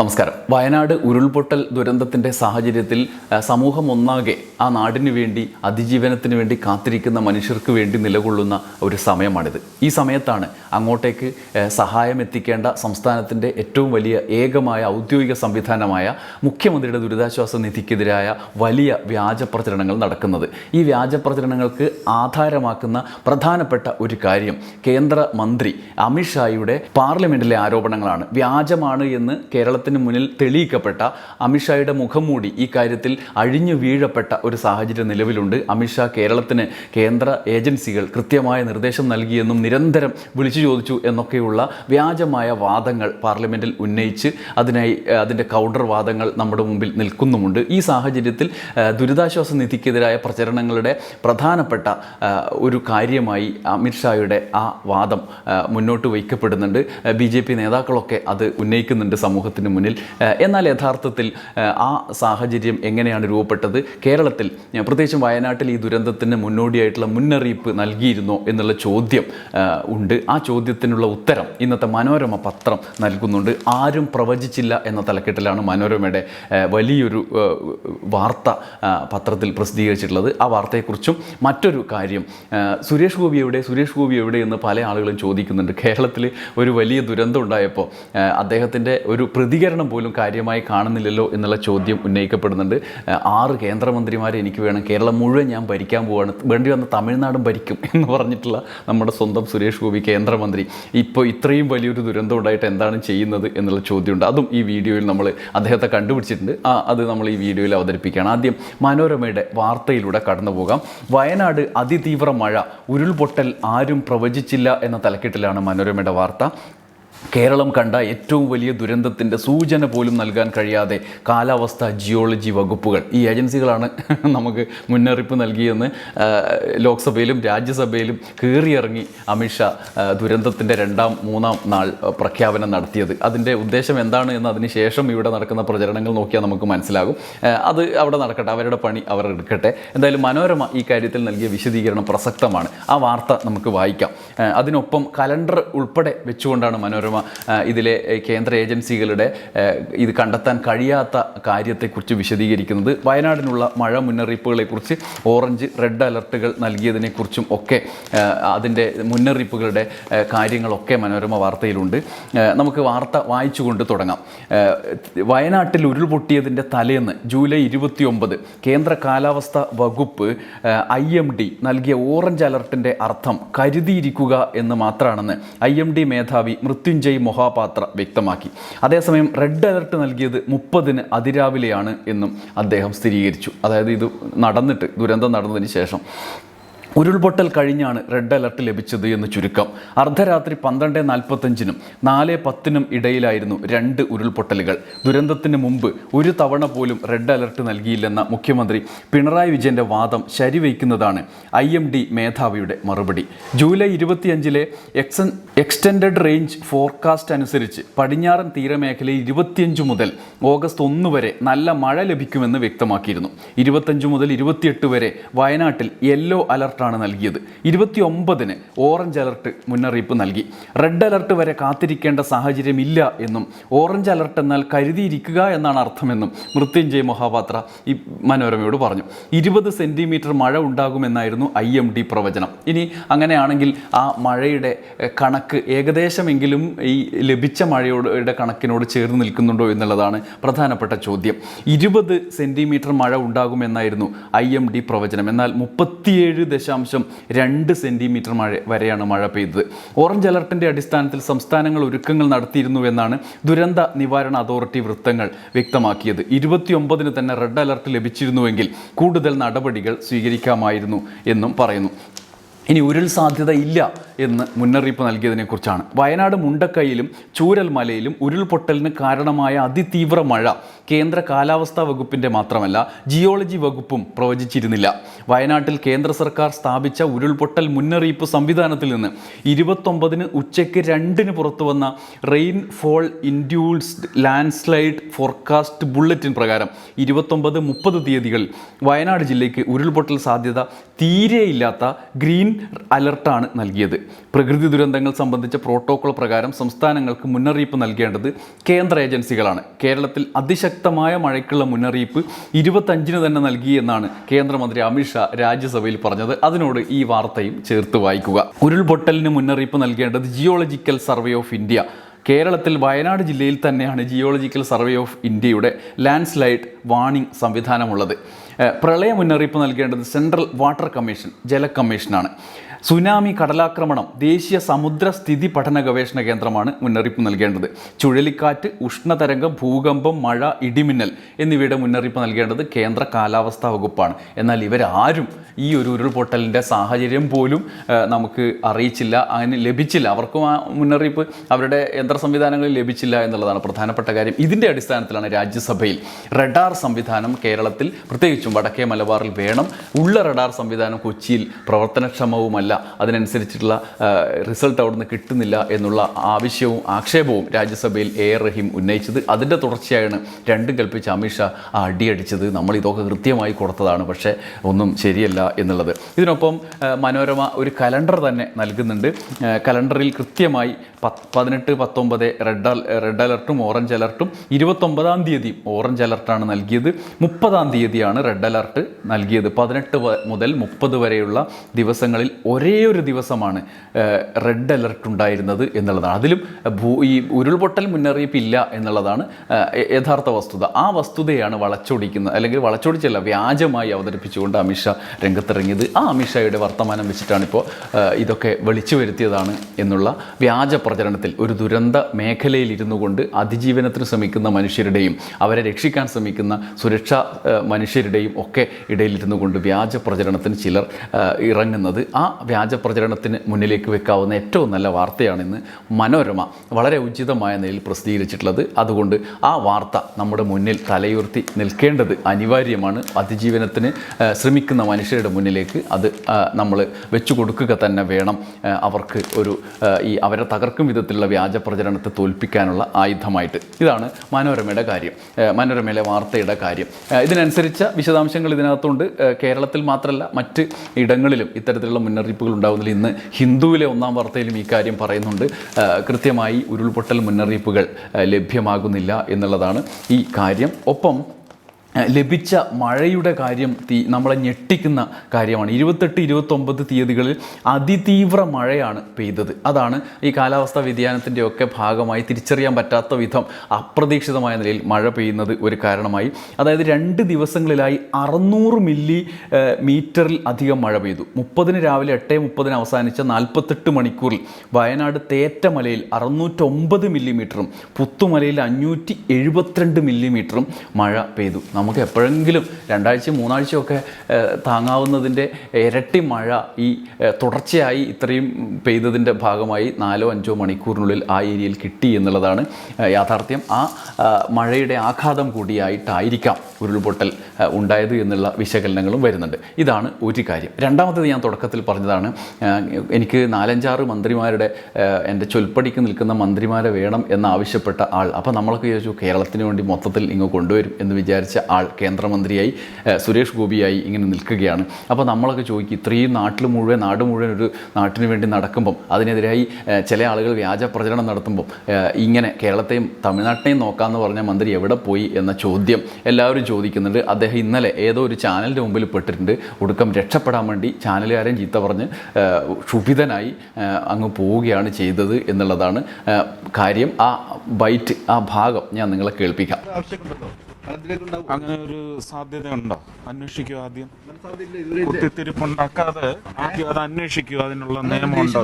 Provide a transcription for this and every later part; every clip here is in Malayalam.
നമസ്കാരം. വയനാട് ഉരുൾപൊട്ടൽ ദുരന്തത്തിന്റെ സാഹചര്യത്തിൽ സമൂഹം ഒന്നാകെ ആ നാടിനു വേണ്ടി അതിജീവനത്തിന് വേണ്ടി കാത്തിരിക്കുന്ന മനുഷ്യർക്ക് വേണ്ടി നിലകൊള്ളുന്ന ഒരു സമയമാണിത്. ഈ സമയത്താണ് അങ്ങോട്ടേക്ക് സഹായം എത്തിക്കേണ്ട സംസ്ഥാനത്തിന്റെ ഏറ്റവും വലിയ ഏകമായ ഔദ്യോഗിക സംവിധാനമായ മുഖ്യമന്ത്രിയുടെ ദുരിതാശ്വാസ നിധിക്കെതിരായ വലിയ വ്യാജ പ്രചരണങ്ങൾ നടക്കുന്നത്. ഈ വ്യാജ പ്രചരണങ്ങൾക്ക് ആധാരമാക്കുന്ന പ്രധാനപ്പെട്ട ഒരു കാര്യം കേന്ദ്ര മന്ത്രി അമിത്ഷായുടെ പാർലമെന്റിലെ ആരോപണങ്ങളാണ്. വ്യാജമാണ് എന്ന് കേരളത്തിന് മുന്നിൽ തെളിയിക്കപ്പെട്ട അമിത്ഷായുടെ മുഖംമൂടി ഈ കാര്യത്തിൽ അഴിഞ്ഞു വീഴപ്പെട്ട ഒരു സാഹചര്യം നിലവിലുണ്ട്. അമിത്ഷാ കേരളത്തിന് കേന്ദ്ര ഏജൻസികൾ കൃത്യമായ നിർദ്ദേശം നൽകിയെന്നും നിരന്തരം വിളിച്ചു ചോദിച്ചു എന്നൊക്കെയുള്ള വ്യാജമായ വാദങ്ങൾ പാർലമെന്റിൽ ഉന്നയിച്ച് അതിനായി അതിന്റെ കൗണ്ടർ വാദങ്ങൾ നമ്മുടെ മുമ്പിൽ നിൽക്കുന്നുമുണ്ട്. ഈ സാഹചര്യത്തിൽ ദുരിതാശ്വാസ നിധിക്കെതിരായ പ്രചരണങ്ങളുടെ പ്രധാനപ്പെട്ട ഒരു കാര്യമായി അമിത്ഷായുടെ ആ വാദം മുന്നോട്ട് വയ്ക്കപ്പെടുന്നുണ്ട്. ബി നേതാക്കളൊക്കെ അത് ഉന്നയിക്കുന്നുണ്ട് സമൂഹത്തിന് മുന്നിൽ. എന്നാൽ യഥാർത്ഥത്തിൽ ആ സാഹചര്യം എങ്ങനെയാണ് രൂപപ്പെട്ടത്? കേരളത്തിൽ പ്രത്യേകിച്ചും വയനാട്ടിൽ ഈ ദുരന്തത്തിന് മുന്നോടിയായിട്ടുള്ള മുന്നറിയിപ്പ് നൽകിയിരുന്നോ എന്നുള്ള ചോദ്യം ഉണ്ട്. ആ ചോദ്യത്തിനുള്ള ഉത്തരം ഇന്നത്തെ മനോരമ പത്രം നൽകുന്നുണ്ട്. ആരും പ്രവചിച്ചില്ല എന്ന തലക്കെട്ടിലാണ് മനോരമയുടെ വലിയൊരു വാർത്ത പത്രത്തിൽ പ്രസിദ്ധീകരിച്ചിട്ടുള്ളത്. ആ വാർത്തയെക്കുറിച്ചും മറ്റൊരു കാര്യം സുരേഷ് ഗോപി എവിടെ സുരേഷ് ഗോപി എവിടെ എന്ന് പല ആളുകളും ചോദിക്കുന്നുണ്ട്. കേരളത്തിൽ ഒരു വലിയ ദുരന്തം ഉണ്ടായപ്പോൾ അദ്ദേഹത്തിന്റെ ഒരു പ്രതികരണം പോലും കാര്യമായി കാണുന്നില്ലല്ലോ എന്നുള്ള ചോദ്യം ഉന്നയിക്കപ്പെടുന്നുണ്ട്. ആറ് കേന്ദ്രമന്ത്രിമാരെ എനിക്ക് വേണം. കേരളം മുഴുവൻ ഞാൻ ഭരിക്കാൻ പോവാണ്. വേണ്ടി വന്ന തമിഴ്നാടും ഭരിക്കും എന്ന് പറഞ്ഞിട്ടുള്ള നമ്മുടെ സ്വന്തം സുരേഷ് ഗോപി കേന്ദ്രമന്ത്രി. ഇപ്പോൾ ഇത്രയും വലിയൊരു ദുരന്തം ഉണ്ടായിട്ട് എന്താണ് ചെയ്യുന്നത് എന്നുള്ള ചോദ്യമുണ്ട്. അതും ഈ വീഡിയോയിൽ നമ്മൾ അദ്ദേഹത്തെ കണ്ടുപിടിച്ചിട്ടുണ്ട്. ആ അത് നമ്മൾ ഈ വീഡിയോയിൽ അവതരിപ്പിക്കുകയാണ്. ആദ്യം മനോരമയുടെ വാർത്തയിലൂടെ കടന്നു പോകാം. വയനാട് അതിതീവ്ര മഴ ഉരുൾപൊട്ടൽ ആരും പ്രവചിച്ചില്ല എന്ന തലക്കെട്ടിലാണ് മനോരമയുടെ വാർത്ത. കേരളം കണ്ട ഏറ്റവും വലിയ ദുരന്തത്തിന്റെ സൂചന പോലും നൽകാൻ കഴിയാതെ കാലാവസ്ഥ ജിയോളജി വകുപ്പുകൾ ഈ ഏജൻസികളാണ് നമുക്ക് മുന്നറിയിപ്പ് നൽകിയെന്ന് ലോക്സഭയിലും രാജ്യസഭയിലും കയറിയിറങ്ങി അമിത്ഷാ ദുരന്തത്തിന്റെ രണ്ടാം മൂന്നാം നാൾ പ്രഖ്യാപനം നടത്തിയത്. അതിന്റെ ഉദ്ദേശം എന്താണ് എന്ന് അതിന് ശേഷം ഇവിടെ നടക്കുന്ന പ്രചരണങ്ങൾ നോക്കിയാൽ നമുക്ക് മനസ്സിലാകും. അത് അവിടെ നടക്കട്ടെ അവരുടെ പണി അവർ എടുക്കട്ടെ. എന്തായാലും മനോരമ ഈ കാര്യത്തിൽ നൽകിയ വിശദീകരണം പ്രസക്തമാണ്. ആ വാർത്ത നമുക്ക് വായിക്കാം. അതിനൊപ്പം കലണ്ടർ ഉൾപ്പെടെ വെച്ചുകൊണ്ടാണ് മനോരമ ആ, ഇതിലെ കേന്ദ്ര ഏജൻസികളുടെ ഇത് കണ്ടെത്താൻ കഴിയാത്ത കാര്യത്തെക്കുറിച്ച് വിശദീകരിക്കുന്നത് വയനാടിനുള്ള മഴ മുന്നറിയിപ്പുകളെക്കുറിച്ച് ഓറഞ്ച് റെഡ് അലർട്ടുകൾ നൽകിയതിനെക്കുറിച്ചും ഒക്കെ അതിന്റെ മുന്നറിയിപ്പുകളുടെ കാര്യങ്ങളൊക്കെ മനോരമ വാർത്തയിലുണ്ട്. നമുക്ക് വാർത്ത വായിച്ചുകൊണ്ട് തുടങ്ങാം. വയനാട്ടിൽ ഉരുൾപൊട്ടിയതിന്റെ തലേന്ന് ജൂലൈ ഇരുപത്തി ഒമ്പത് കേന്ദ്ര കാലാവസ്ഥ വകുപ്പ് ഐ എം ഡി നൽകിയ ഓറഞ്ച് അലർട്ടിന്റെ അർത്ഥം കരുതിയിരിക്കുക എന്ന് മാത്രമാണെന്ന് ഐ എം ഡി മേധാവി മൃത്യുഞ്ജയ് മൊഹാപാത്ര വ്യക്തമാക്കി. അതേസമയം റെഡ് അലർട്ട് നൽകിയത് മുപ്പതിന് അതിരാവിലെയാണ് എന്നും അദ്ദേഹം സ്ഥിരീകരിച്ചു. അതായത് ഇത് നടന്നിട്ട് ദുരന്തം നടന്നതിന് ശേഷം. ഉരുൾപൊട്ടൽ കഴിഞ്ഞാണ് റെഡ് അലർട്ട് ലഭിച്ചത് എന്ന് ചുരുക്കം. അർദ്ധരാത്രി പന്ത്രണ്ട് നാൽപ്പത്തഞ്ചിനും നാല് പത്തിനും ഇടയിലായിരുന്നു രണ്ട് ഉരുൾപൊട്ടലുകൾ. ദുരന്തത്തിന് മുമ്പ് ഒരു തവണ പോലും റെഡ് അലർട്ട് നൽകിയില്ലെന്ന മുഖ്യമന്ത്രി പിണറായി വിജയന്റെ വാദം ശരിവയ്ക്കുന്നതാണ് ഐ എം ഡി മേധാവിയുടെ മറുപടി. ജൂലൈ ഇരുപത്തിയഞ്ചിലെ എക്സൻ എക്സ്റ്റൻഡഡ് റേഞ്ച് ഫോർകാസ്റ്റ് അനുസരിച്ച് പടിഞ്ഞാറൻ തീരമേഖലയിൽ ഇരുപത്തിയഞ്ച് മുതൽ ഓഗസ്റ്റ് ഒന്ന് വരെ നല്ല മഴ ലഭിക്കുമെന്ന് വ്യക്തമാക്കിയിരുന്നു. ഇരുപത്തഞ്ച് മുതൽ ഇരുപത്തിയെട്ട് വരെ വയനാട്ടിൽ യെല്ലോ അലർട്ടാണ് നൽകിയത്. ഇരുപത്തി ഒമ്പതിന് ഓറഞ്ച് അലർട്ട് മുന്നറിയിപ്പ് നൽകി. റെഡ് അലർട്ട് വരെ കാത്തിരിക്കേണ്ട സാഹചര്യമില്ല എന്നും ഓറഞ്ച് അലർട്ട് എന്നാൽ കരുതിയിരിക്കുക എന്നാണ് അർത്ഥമെന്നും മൃത്യുഞ്ജയ് മൊഹാപാത്ര ഈ മനോരമയോട് പറഞ്ഞു. ഇരുപത് സെന്റിമീറ്റർ മഴ ഉണ്ടാകുമെന്നായിരുന്നു ഐ എം ഡി പ്രവചനം. ഇനി അങ്ങനെയാണെങ്കിൽ ആ മഴയുടെ കണക്ക് ഏകദേശമെങ്കിലും ഈ ലഭിച്ച മഴയുടെ കണക്കിനോട് ചേർന്ന് നിൽക്കുന്നുണ്ടോ എന്നുള്ളതാണ് പ്രധാനപ്പെട്ട ചോദ്യം. ഇരുപത് സെന്റിമീറ്റർ മഴ ഉണ്ടാകുമെന്നായിരുന്നു ഐ എം ഡി പ്രവചനം. എന്നാൽ മുപ്പത്തിയേഴ് ദശാംശം രണ്ട് സെന്റിമീറ്റർ മഴ വരെയാണ് മഴ പെയ്തത്. ഓറഞ്ച് അലർട്ടിന്റെ അടിസ്ഥാനത്തിൽ സംസ്ഥാനങ്ങൾ ഒരുക്കങ്ങൾ നടത്തിയിരുന്നുവെന്നാണ് ദുരന്ത നിവാരണ അതോറിറ്റി വൃത്തങ്ങൾ വ്യക്തമാക്കിയത്. ഇരുപത്തിയൊമ്പതിന് തന്നെ റെഡ് അലർട്ട് ലഭിച്ചിരുന്നുവെങ്കിൽ കൂടുതൽ നടപടികൾ സ്വീകരിക്കാമായിരുന്നു എന്നും പറയുന്നു. ഇനി ഉരുൾ സാധ്യത ഇല്ല എന്ന് മുന്നറിയിപ്പ് നൽകിയതിനെക്കുറിച്ചാണ്. വയനാട് മുണ്ടക്കൈയിലും ചൂരൽമലയിലും ഉരുൾപൊട്ടലിന് കാരണമായ അതിതീവ്ര മഴ കേന്ദ്ര കാലാവസ്ഥാ വകുപ്പിന്റെ മാത്രമല്ല ജിയോളജി വകുപ്പും പ്രവചിച്ചിരുന്നില്ല. വയനാട്ടിൽ കേന്ദ്ര സർക്കാർ സ്ഥാപിച്ച ഉരുൾപൊട്ടൽ മുന്നറിയിപ്പ് സംവിധാനത്തിൽ നിന്ന് ഇരുപത്തൊമ്പതിന് ഉച്ചയ്ക്ക് രണ്ടിന് പുറത്തു വന്ന rainfall induced landslide forecast bulletin പ്രകാരം ഇരുപത്തൊമ്പത് മുപ്പത് തീയതികൾ വയനാട് ജില്ലയ്ക്ക് ഉരുൾപൊട്ടൽ സാധ്യത തീരെയില്ലാത്ത ഗ്രീൻ അലർട്ടാണ് നൽകിയത്. പ്രകൃതി ദുരന്തങ്ങൾ സംബന്ധിച്ച പ്രോട്ടോകോൾ പ്രകാരം സംസ്ഥാനങ്ങൾക്ക് മുന്നറിയിപ്പ് നൽകേണ്ടത് കേന്ദ്ര ഏജൻസികളാണ്. കേരളത്തിൽ അതിശക്തമായ മഴയ്ക്കുള്ള മുന്നറിയിപ്പ് ഇരുപത്തഞ്ചിന് തന്നെ നൽകി എന്നാണ് കേന്ദ്രമന്ത്രി അമിത്ഷാ രാജ്യസഭയിൽ പറഞ്ഞത്. അതിനോട് ഈ വാർത്തയും ചേർത്ത് വായിക്കുക. ഉരുൾപൊട്ടലിന് മുന്നറിയിപ്പ് നൽകേണ്ടത് ജിയോളജിക്കൽ സർവേ ഓഫ് ഇന്ത്യ. കേരളത്തിൽ വയനാട് ജില്ലയിൽ തന്നെയാണ് ജിയോളജിക്കൽ സർവേ ഓഫ് ഇന്ത്യയുടെ ലാൻഡ് സ്ലൈഡ് വാണിംഗ് സംവിധാനമുള്ളത്. പ്രളയ മുന്നറിയിപ്പ് നൽകേണ്ടത് സെൻട്രൽ വാട്ടർ കമ്മീഷൻ ജല കമ്മീഷനാണ്. സുനാമി കടലാക്രമണം ദേശീയ സമുദ്ര സ്ഥിതി പഠന ഗവേഷണ കേന്ദ്രമാണ് മുന്നറിയിപ്പ് നൽകേണ്ടത്. ചുഴലിക്കാറ്റ് ഉഷ്ണതരംഗം ഭൂകമ്പം മഴ ഇടിമിന്നൽ എന്നിവയുടെ മുന്നറിയിപ്പ് നൽകേണ്ടത് കേന്ദ്ര കാലാവസ്ഥാ വകുപ്പാണ്. എന്നാൽ ഇവരാരും ഈ ഒരു ഉരുൾപൊട്ടലിന്റെ സാഹചര്യം പോലും നമുക്ക് അറിയിച്ചില്ല അങ്ങനെ ലഭിച്ചില്ല. അവർക്കും ആ മുന്നറിയിപ്പ് അവരുടെ യന്ത്ര സംവിധാനങ്ങളിൽ ലഭിച്ചില്ല എന്നുള്ളതാണ് പ്രധാനപ്പെട്ട കാര്യം. ഇതിന്റെ അടിസ്ഥാനത്തിലാണ് രാജ്യസഭയിൽ റഡാർ സംവിധാനം കേരളത്തിൽ പ്രത്യേകിച്ചും വടക്കേ മലബാറിൽ വേണം. ഉള്ള റഡാർ സംവിധാനം കൊച്ചിയിൽ പ്രവർത്തനക്ഷമവുമല്ല. അതിനനുസരിച്ചിട്ടുള്ള റിസൾട്ട് അവിടുന്ന് കിട്ടുന്നില്ല എന്നുള്ള ആവശ്യവും ആക്ഷേപവും രാജ്യസഭയിൽ എ. റഹീം ഉന്നയിച്ചത്. അതിന്റെ തുടർച്ചയാണ് രണ്ടും കൽപ്പിച്ച് അമിത്ഷാ ആ അടിയടിച്ചത്. നമ്മൾ ഇതൊക്കെ കൃത്യമായി കൊടുത്തതാണ് പക്ഷേ ഒന്നും ശരിയല്ല എന്നുള്ളത്. ഇതിനൊപ്പം മനോരമ ഒരു കലണ്ടർ തന്നെ നൽകുന്നുണ്ട്. കലണ്ടറിൽ കൃത്യമായി പതിനെട്ട് പത്തൊമ്പത് റെഡ് റെഡ് അലർട്ടും ഓറഞ്ച് അലർട്ടും ഇരുപത്തൊമ്പതാം തീയതി ഓറഞ്ച് അലർട്ടാണ് നൽകിയത്. മുപ്പതാം തീയതിയാണ് റെഡ് അലർട്ട് നൽകിയത്. പതിനെട്ട് മുതൽ മുപ്പത് വരെയുള്ള ദിവസങ്ങളിൽ ഒരേ ഒരു ദിവസമാണ് റെഡ് അലർട്ട് ഉണ്ടായിരുന്നത് എന്നുള്ളതാണ്. അതിലും ഭൂ ഈ ഉരുൾപൊട്ടൽ മുന്നറിയിപ്പില്ല എന്നുള്ളതാണ് യഥാർത്ഥ വസ്തുത. ആ വസ്തുതയാണ് വളച്ചൊടിക്കുന്നത് അല്ലെങ്കിൽ വളച്ചൊടിച്ചല്ല വ്യാജമായി അവതരിപ്പിച്ചുകൊണ്ട് അമിത്ഷാ രംഗത്തിറങ്ങിയത്. ആ അമിത്ഷായുടെ വർത്തമാനം വെച്ചിട്ടാണ് ഇപ്പോൾ ഇതൊക്കെ വിളിച്ചു വരുത്തിയതാണ് എന്നുള്ള വ്യാജ പ്രചരണത്തിൽ ഒരു ദുരന്ത മേഖലയിൽ ഇരുന്നു കൊണ്ട് അതിജീവനത്തിന് ശ്രമിക്കുന്ന മനുഷ്യരുടെയും അവരെ രക്ഷിക്കാൻ ശ്രമിക്കുന്ന സുരക്ഷാ മനുഷ്യരുടെയും ഒക്കെ ഇടയിലിരുന്നു കൊണ്ട് വ്യാജ പ്രചരണത്തിന് ചിലർ ഇറങ്ങുന്നത് ആ വ്യാജ പ്രചരണത്തിന് മുന്നിലേക്ക് വെക്കാവുന്ന ഏറ്റവും നല്ല വാർത്തയാണ് ഇന്ന് മനോരമ. വളരെ ഉചിതമായ നിലയിൽ പ്രസിദ്ധീകരിച്ചിട്ടുള്ളത്. അതുകൊണ്ട് ആ വാർത്ത നമ്മുടെ മുന്നിൽ തലയുയർത്തി നിൽക്കേണ്ടത് അനിവാര്യമാണ്. അതിജീവനത്തിന് ശ്രമിക്കുന്ന മനുഷ്യരുടെ മുന്നിലേക്ക് അത് നമ്മൾ വെച്ചു കൊടുക്കുക തന്നെ വേണം. അവർക്ക് ഒരു ഈ അവരെ തകർക്കും വിധത്തിലുള്ള വ്യാജ പ്രചരണത്തെ തോൽപ്പിക്കാനുള്ള ആയുധമായിട്ട്. ഇതാണ് മനോരമയുടെ കാര്യം. മനോരമയിലെ വാർത്തയുടെ കാര്യം. ഇതിനനുസരിച്ച വിശദാംശങ്ങൾ ഇതിനകത്തുണ്ട്. കേരളത്തിൽ മാത്രമല്ല മറ്റ് ഇടങ്ങളിലും ഇത്തരത്തിലുള്ള മുന്നറിയിപ്പുകൾ ഉണ്ടാകുന്നില്ല ഇന്ന് ഹിന്ദുവിലെ ഒന്നാം വാർത്തയിലും ഈ കാര്യം പറയുന്നുണ്ട്. കൃത്യമായി ഉരുൾപൊട്ടൽ മുന്നറിയിപ്പുകൾ ലഭ്യമാകുന്നില്ല എന്നുള്ളതാണ് ഈ കാര്യം. ഒപ്പം ലഭിച്ച മഴയുടെ കാര്യം തീ നമ്മളെ ഞെട്ടിക്കുന്ന കാര്യമാണ്. ഇരുപത്തെട്ട് ഇരുപത്തൊമ്പത് തീയതികളിൽ അതിതീവ്ര മഴയാണ് പെയ്തത്. അതാണ് ഈ കാലാവസ്ഥാ വ്യതിയാനത്തിന്റെ ഒക്കെ ഭാഗമായി തിരിച്ചറിയാൻ പറ്റാത്ത വിധം അപ്രതീക്ഷിതമായ നിലയിൽ മഴ പെയ്യുന്നത് ഒരു കാരണമായി. അതായത് രണ്ട് ദിവസങ്ങളിലായി അറുന്നൂറ് മില്ലി മീറ്ററിൽ അധികം മഴ പെയ്തു. മുപ്പതിന് രാവിലെ എട്ട് മുപ്പതിന് അവസാനിച്ച നാൽപ്പത്തെട്ട് മണിക്കൂറിൽ വയനാട് തേറ്റമലയിൽ അറുന്നൂറ്റൊമ്പത് മില്ലിമീറ്ററും പുത്തുമലയിൽ അഞ്ഞൂറ്റി എഴുപത്തിരണ്ട് മില്ലിമീറ്ററും മഴ പെയ്തു. നമുക്ക് എപ്പോഴെങ്കിലും രണ്ടാഴ്ച മൂന്നാഴ്ചയൊക്കെ താങ്ങാവുന്നതിന്റെ ഇരട്ടി മഴ ഈ തുടർച്ചയായി ഇത്രയും പെയ്തതിന്റെ ഭാഗമായി നാലോ അഞ്ചോ മണിക്കൂറിനുള്ളിൽ ആ ഏരിയയിൽ കിട്ടി എന്നുള്ളതാണ് യാഥാർത്ഥ്യം. ആ മഴയുടെ ആഘാതം കൂടിയായിട്ടായിരിക്കാം ഉരുൾപൊട്ടൽ ഉണ്ടായത് എന്നുള്ള വിശകലനങ്ങളും വരുന്നുണ്ട്. ഇതാണ് ഒരു കാര്യം. രണ്ടാമത്തത് ഞാൻ തുടക്കത്തിൽ പറഞ്ഞതാണ് എനിക്ക് നാലഞ്ചാറ് മന്ത്രിമാരുടെ എന്റെ ചൊൽപ്പടിക്ക് നിൽക്കുന്ന മന്ത്രിമാരെ വേണം എന്നാവശ്യപ്പെട്ട ആൾ അപ്പോൾ നമ്മളൊക്കെ വിചാരിച്ചു കേരളത്തിന് വേണ്ടി മൊത്തത്തിൽ ഇങ്ങ് കൊണ്ടുവരും എന്ന് വിചാരിച്ച ആൾ കേന്ദ്രമന്ത്രിയായി സുരേഷ് ഗോപിയായി ഇങ്ങനെ നിൽക്കുകയാണ്. അപ്പോൾ നമ്മളൊക്കെ ചോദിക്കും ഇത്രയും നാട്ടിൽ മുഴുവൻ നാട് മുഴുവൻ ഒരു നാട്ടിന് വേണ്ടി നടക്കുമ്പം അതിനെതിരായി ചില ആളുകൾ വ്യാജ പ്രചരണം നടത്തുമ്പം ഇങ്ങനെ കേരളത്തെയും തമിഴ്നാട്ടിനെയും നോക്കാമെന്ന് പറഞ്ഞ മന്ത്രി എവിടെ പോയി എന്ന ചോദ്യം എല്ലാവരും ചോദിക്കുന്നുണ്ട്. അദ്ദേഹം ഇന്നലെ ഏതോ ഒരു ചാനലിന്റെ മുമ്പിൽ പെട്ടിട്ടുണ്ട്. ഒടുക്കം രക്ഷപ്പെടാൻ വേണ്ടി ചാനലുകാരൻ ചീത്ത പറഞ്ഞ് ക്ഷുഭിതനായി അങ്ങ് പോവുകയാണ് ചെയ്തത് എന്നുള്ളതാണ് കാര്യം. ആ ബൈറ്റ് ആ ഭാഗം ഞാൻ നിങ്ങളെ കേൾപ്പിക്കാം. അങ്ങനെ ഒരു സാധ്യതയുണ്ടോ? അന്വേഷിക്കൂ ആദ്യം. കുത്തിത്തിരിപ്പുണ്ടാക്കാതെ ആദ്യം അത് അന്വേഷിക്കൂ അതിനുള്ള നിയമം ഉണ്ടോ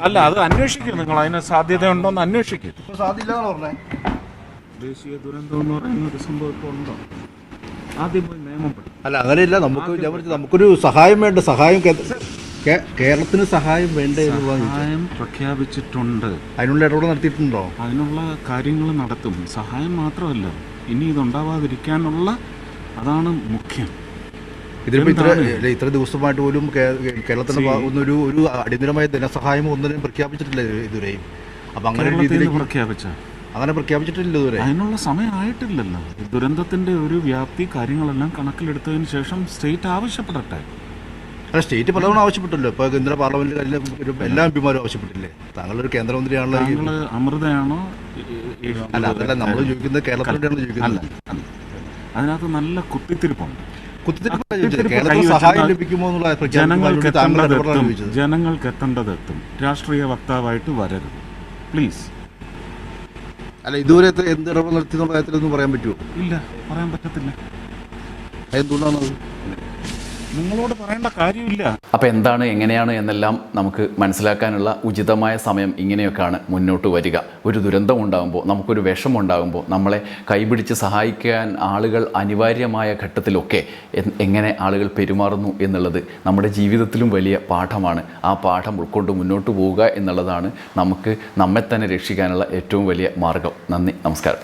അല്ല അത് അന്വേഷിക്കൂ നിങ്ങൾ. അതിന് സാധ്യതയുണ്ടോ എന്ന് അന്വേഷിക്കൂ. ദേശീയ ദുരന്തം എന്ന് പറയുന്ന ഒരു സംഭവം ഉണ്ടോ? ആദ്യം പോയി നിയമം പഠിക്കും. അല്ല അങ്ങനെയില്ല. നമുക്ക് ഞാൻ പറഞ്ഞു, നമുക്കൊരു സഹായം വേണ്ട. സഹായം കേ- കേ- കേരളത്തിന് സഹായം വേണ്ടേ എന്ന്. സഹായം പ്രഖ്യാപിച്ചിട്ടുണ്ട്. അതിനുള്ള ഇടപെടൽ നടത്തിയിട്ടുണ്ടോ? അതിനുള്ള കാര്യങ്ങൾ നടത്തും. സഹായം മാത്രമല്ല ഇനി ഇതുണ്ടാവാതിരിക്കാനുള്ള അതാണ് മുഖ്യം. ഇതിലിപ്പോ ഇത്ര ഇല്ല, ഇത്ര ദിവസമായിട്ട് പോലും കേ- കേരളത്തിന്റെ See. ഭാഗത്തുനിന്ന് ഒരു അടിയന്തരമായ ധനസഹായം ഒന്നിനും പ്രഖ്യാപിച്ചിട്ടില്ല ഇത് ഇതുവരെയും. അപ്പൊ അങ്ങനെ ഒരു കേരളത്തിൽ രീതിയിലേക്ക് പ്രഖ്യാപിച്ച അങ്ങനെ പ്രഖ്യാപിച്ചിട്ടില്ല ഇതുവരെ. അതിനുള്ള സമയമായിട്ടില്ലല്ലോ ആയിട്ടില്ലല്ലോ. ദുരന്തത്തിന്റെ ഒരു വ്യാപ്തി കാര്യങ്ങളെല്ലാം കണക്കിലെടുത്തതിന് ശേഷം സ്റ്റേറ്റ് ആവശ്യപ്പെടട്ടെ. അല്ല സ്റ്റേറ്റ് പലതവണ ആവശ്യപ്പെട്ടല്ലോ. ഇപ്പോൾ കേന്ദ്ര പാർലമെന്റ് എല്ലാ എംപിമാരും എല്ലാ എം പിമാരും ആവശ്യപ്പെട്ടില്ലേ? താങ്കളൊരു കേന്ദ്രമന്ത്രിയാണല്ലോ താങ്കൾ അമൃതയാണോ? അല്ല അതല്ല നമ്മൾ ചോദിക്കുന്നത് കേരളത്തിലൂടെയാണ് ചോദിക്കുന്നത്. അതിനകത്ത് നല്ല കുത്തിത്തിരിപ്പുണ്ട്. ജനങ്ങൾക്ക് എത്തേണ്ടത് എത്തും രാഷ്ട്രീയ വക്താവായിട്ട് വരരുത്. പ്ലീസ് അല്ല ഇതുവരെ എന്ത് ഇടപെടൽ നടത്തി എന്നുള്ള കാര്യത്തിലൊന്നും പറയാൻ പറ്റുമോ? ഇല്ല പറയാൻ പറ്റത്തില്ല. അതെന്തുകൊണ്ടാണത് നിങ്ങളോട് പറയേണ്ട കാര്യമില്ല. അപ്പോൾ എന്താണ് എങ്ങനെയാണ് എന്നെല്ലാം നമുക്ക് മനസ്സിലാക്കാനുള്ള ഉചിതമായ സമയം ഇങ്ങനെയൊക്കെയാണ് മുന്നോട്ട് വരിക. ഒരു ദുരന്തം ഉണ്ടാകുമ്പോൾ നമുക്കൊരു വിഷമം ഉണ്ടാകുമ്പോൾ നമ്മളെ കൈപിടിച്ച് സഹായിക്കാൻ ആളുകൾ അനിവാര്യമായ ഘട്ടത്തിലൊക്കെ എങ്ങനെ ആളുകൾ പെരുമാറുന്നു എന്നുള്ളത് നമ്മുടെ ജീവിതത്തിലും വലിയ പാഠമാണ്. ആ പാഠം ഉൾക്കൊണ്ട് മുന്നോട്ട് പോവുക എന്നുള്ളതാണ് നമുക്ക് നമ്മെ തന്നെ രക്ഷിക്കാനുള്ള ഏറ്റവും വലിയ മാർഗം. നന്ദി നമസ്കാരം.